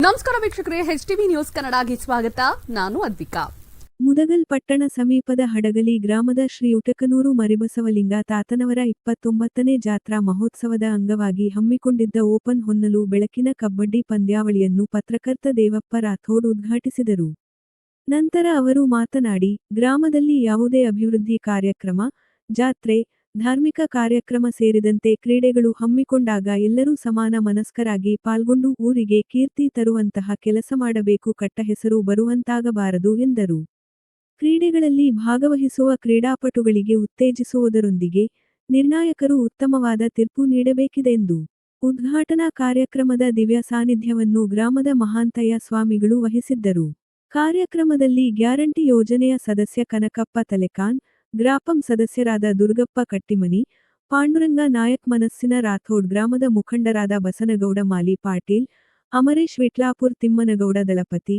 ನಮಸ್ಕಾರ ವೀಕ್ಷಕರೇ H TV news ಕನ್ನಡಗೆ ಸ್ವಾಗತ. ನಾನು ಅದ್ವಿಕಾ. ಮುದಗಲ್ ಪಟ್ಟಣ ಸಮೀಪದ ಹಡಗಲಿ ಗ್ರಾಮದ ಶ್ರೀ ಉಟಕನೂರು ಮರಿಬಸವಲಿಂಗ ತಾತನವರ ಇಪ್ಪತ್ತೊಂಬತ್ತನೇ ಜಾತ್ರಾ ಮಹೋತ್ಸವದ ಅಂಗವಾಗಿ ಹಮ್ಮಿಕೊಂಡಿದ್ದ ಓಪನ್ ಹೊನ್ನಲು ಬೆಳಕಿನ ಕಬ್ಬಡ್ಡಿ ಪಂದ್ಯಾವಳಿಯನ್ನು ಪತ್ರಕರ್ತ ದೇವಪ್ಪ ರಾಥೋಡ್ ಉದ್ಘಾಟಿಸಿದರು. ನಂತರ ಅವರು ಮಾತನಾಡಿ, ಗ್ರಾಮದಲ್ಲಿ ಯಾವುದೇ ಅಭಿವೃದ್ಧಿ ಕಾರ್ಯಕ್ರಮ ಜಾತ್ರೆ, ಧಾರ್ಮಿಕ ಕಾರ್ಯಕ್ರಮ ಸೇರಿದಂತೆ ಕ್ರೀಡೆಗಳು ಹಮ್ಮಿಕೊಂಡಾಗ ಎಲ್ಲರೂ ಸಮಾನ ಮನಸ್ಕರಾಗಿ ಪಾಲ್ಗೊಂಡು ಊರಿಗೆ ಕೀರ್ತಿ ತರುವಂತಹ ಕೆಲಸ ಮಾಡಬೇಕು ಕಟ್ಟ ಹೆಸರು ಬರುವಂತಾಗಬಾರದು ಎಂದರು. ಕ್ರೀಡೆಗಳಲ್ಲಿ ಭಾಗವಹಿಸುವ ಕ್ರೀಡಾಪಟುಗಳಿಗೆ ಉತ್ತೇಜಿಸುವುದರೊಂದಿಗೆ ನಿರ್ಣಾಯಕರು ಉತ್ತಮವಾದ ತೀರ್ಪು ನೀಡಬೇಕಿದೆಂದು. ಉದ್ಘಾಟನಾ ಕಾರ್ಯಕ್ರಮದ ದಿವ್ಯ ಸಾನ್ನಿಧ್ಯವನ್ನು ಗ್ರಾಮದ ಮಹಾಂತಯ್ಯ ಸ್ವಾಮಿಗಳು ವಹಿಸಿದ್ದರು. ಕಾರ್ಯಕ್ರಮದಲ್ಲಿ ಗ್ಯಾರಂಟಿ ಯೋಜನೆಯ ಸದಸ್ಯ ಕನಕಪ್ಪ ತಲೆಕಾನ್ ಗ್ರಾಪಂ ಸದಸ್ಯರಾದ ದುರ್ಗಪ್ಪ ಕಟ್ಟಿಮನಿ, ಪಾಂಡುರಂಗ ನಾಯಕ್ ಮನಸ್ಸಿನ ರಾಥೋಡ್ ಗ್ರಾಮದ ಮುಖಂಡರಾದ ಬಸನಗೌಡ ಮಾಲಿ ಪಾಟೀಲ್, ಅಮರೇಶ್ ವಿಟ್ಲಾಪುರ್ ತಿಮ್ಮನಗೌಡ ದಳಪತಿ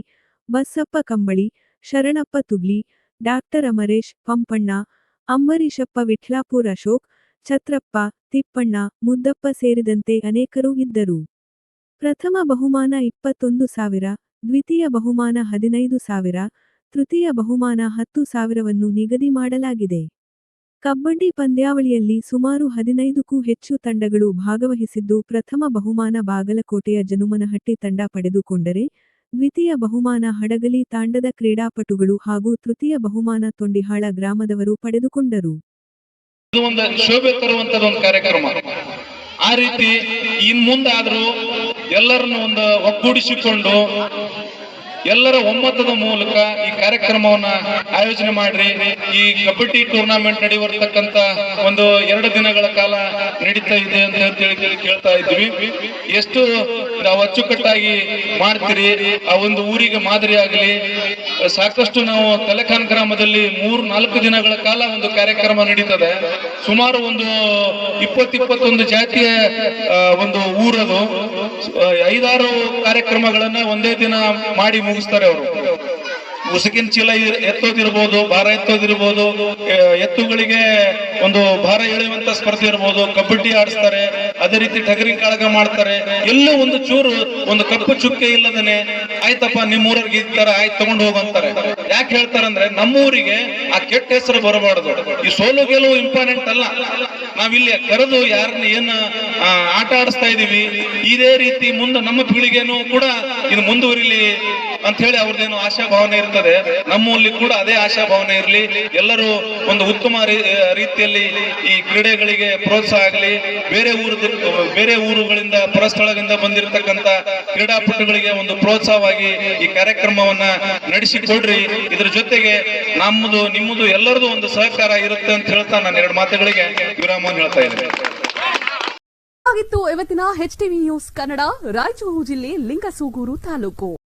ಬಸ್ಸಪ್ಪ ಕಂಬಳಿ, ಶರಣಪ್ಪ ತುಗ್ಲಿ, ಡಾಕ್ಟರ್ ಅಮರೇಶ್ ಪಂಪಣ್ಣ, ಅಂಬರೀಶಪ್ಪ ವಿಠ್ಲಾಪುರ್ ಅಶೋಕ್, ಛತ್ರಪ್ಪ ತಿಪ್ಪಣ್ಣ, ಮುದ್ದಪ್ಪ ಸೇರಿದಂತೆ ಅನೇಕರು ಇದ್ದರು. ಪ್ರಥಮ ಬಹುಮಾನ ಇಪ್ಪತ್ತೊಂದು ಸಾವಿರ, ದ್ವಿತೀಯ ಬಹುಮಾನ ಹದಿನೈದು ಸಾವಿರ ತೃತೀಯ ಬಹುಮಾನ ಹತ್ತು ಸಾವಿರವನ್ನು ನಿಗದಿ ಮಾಡಲಾಗಿದೆ. ಕಬ್ಬಡ್ಡಿ ಪಂದ್ಯಾವಳಿಯಲ್ಲಿ ಸುಮಾರು ಹದಿನೈದಕ್ಕೂ ಹೆಚ್ಚು ತಂಡಗಳು ಭಾಗವಹಿಸಿದ್ದು, ಪ್ರಥಮ ಬಹುಮಾನ ಬಾಗಲಕೋಟೆಯ ಜನುಮನಹಟ್ಟಿ ತಂಡ ಪಡೆದುಕೊಂಡರೆ, ದ್ವಿತೀಯ ಬಹುಮಾನ ಹಡಗಲಿ ತಾಂಡದ ಕ್ರೀಡಾಪಟುಗಳು ಹಾಗೂ ತೃತೀಯ ಬಹುಮಾನ ತೊಂಡಿಹಾಳ ಗ್ರಾಮದವರು ಪಡೆದುಕೊಂಡರು. ಶೋಭೆ ತರುವಂತದ ಒಂದು ಕಾರ್ಯಕ್ರಮ. ಆ ರೀತಿ ಇನ್ ಮುಂದಾದ್ರೂ ಎಲ್ಲರನ್ನು ಒಂದು ಒಗ್ಗೂಡಿಸಿಕೊಂಡು ಎಲ್ಲರ ಒಮ್ಮತದ ಮೂಲಕ ಈ ಕಾರ್ಯಕ್ರಮವನ್ನ ಆಯೋಜನೆ ಮಾಡ್ರಿ. ಈ ಕಬಡ್ಡಿ ಟೂರ್ನಮೆಂಟ್ ನಡೆಯುವರ್ತಕ್ಕಂತ ಒಂದು ಎರಡು ದಿನಗಳ ಕಾಲ ನಡೀತಾ ಇದೆ ಅಂತ ಹೇಳಿ ಕೇಳಿ ಕೇಳ್ತಾ ಇದ್ವಿ. ಎಷ್ಟು ನಾವು ಅಚ್ಚುಕಟ್ಟಾಗಿ ಮಾಡ್ತೀರಿ, ಆ ಒಂದು ಊರಿಗೆ ಮಾದರಿ ಸಾಕಷ್ಟು ನಾವು ತಲೆಖಾನ್ ಗ್ರಾಮದಲ್ಲಿ ಮೂರು ನಾಲ್ಕು ದಿನಗಳ ಕಾಲ ಒಂದು ಕಾರ್ಯಕ್ರಮ ನಡೀತದೆ. ಸುಮಾರು ಒಂದು ಇಪ್ಪತ್ತು ಇಪ್ಪತ್ತೊಂದು ಜಾತಿಯ ಒಂದು ಊರದು. ಐದಾರು ಕಾರ್ಯಕ್ರಮಗಳನ್ನ ಒಂದೇ ದಿನ ಮಾಡಿ ಮುಗಿಸ್ತಾರೆ ಅವರು. ಉಸುಕಿನ ಚೀಲ ಎತ್ತೋದಿರ್ಬೋದು, ಭಾರ ಎತ್ತೋದಿರ್ಬೋದು ಎತ್ತುಗಳಿಗೆ ಒಂದು ಭಾರ ಎಳೆಯುವಂತ ಸ್ಪರ್ಧೆ ಇರ್ಬೋದು, ಕಬಡ್ಡಿ ಆಡಿಸ್ತಾರೆ. ಅದೇ ರೀತಿ ಟಗರಿ ಕಾಳಗ ಮಾಡ್ತಾರೆ. ಎಲ್ಲೂ ಒಂದು ಚೂರು, ಒಂದು ಕಪ್ಪು ಚುಕ್ಕೆ ಇಲ್ಲದನೆ, ಆಯ್ತಪ್ಪ ನಿಮ್ಮ ಊರಿಗೆ ಇದ್ದಾರ ಆಯ್ತು, ತಗೊಂಡು ಹೋಗಂತಾರೆ ಯಾಕೆ ಹೇಳ್ತಾರಂದ್ರೆ, ನಮ್ಮೂರಿಗೆ ಆ ಕೆಟ್ಟ ಹೆಸರು ಬರಬಾರದು. ಈ ಸೋಲು ಗೆಲುವು ಇಂಪಾರ್ಟೆಂಟ್ ಅಲ್ಲ. ನಾವಿಲ್ಲಿ ಕರೆದು ಯಾರನ್ನ ಏನ ಆಟ ಆಡಿಸ್ತಾ ಇದೀವಿ ಇದೇ ರೀತಿ ಮುಂದೆ ನಮ್ಮ ಪೀಳಿಗೆನೂ ಕೂಡ ಇದು ಮುಂದುವರಿಲಿ ಅಂತ ಹೇಳಿ ಅವ್ರದ್ದೇನು ಆಶಾಭಾವನೆ ಇರ್ತದೆ. ನಮ್ಮಲ್ಲಿ ಕೂಡ ಅದೇ ಆಶಾಭಾವನೆ ಇರಲಿ. ಎಲ್ಲರೂ ಒಂದು ಉತ್ತಮ ರೀತಿಯಲ್ಲಿ ಈ ಕ್ರೀಡೆಗಳಿಗೆ ಪ್ರೋತ್ಸಾಹ ಆಗಲಿ. ಬೇರೆ ಊರು ಬೇರೆ ಊರುಗಳಿಂದ ಪರಸ್ಥಳದಿಂದ ಬಂದಿರತಕ್ಕಂತ ಕ್ರೀಡಾಪಟುಗಳಿಗೆ ಒಂದು ಪ್ರೋತ್ಸಾಹವಾಗಿ ಈ ಕಾರ್ಯಕ್ರಮವನ್ನ ನಡೆಸಿಕೊಡ್ರಿ. ಇದ್ರ ಜೊತೆಗೆ ನಮ್ಮದು ನಿಮ್ಮದು ಎಲ್ಲರದು ಒಂದು ಸಹಕಾರ ಇರುತ್ತೆ ಅಂತ ಹೇಳ್ತಾ ನಾನು ಎರಡು ಮಾತುಗಳಿಗೆ ವಿರಾಮವನ್ನು ಹೇಳ್ತಾ ಇದ್ದೇನೆ. ಇವತ್ತಿನ H TV news Kannada, Raichur ಜಿಲ್ಲೆ ಲಿಂಗಸೂಗೂರು ತಾಲೂಕು.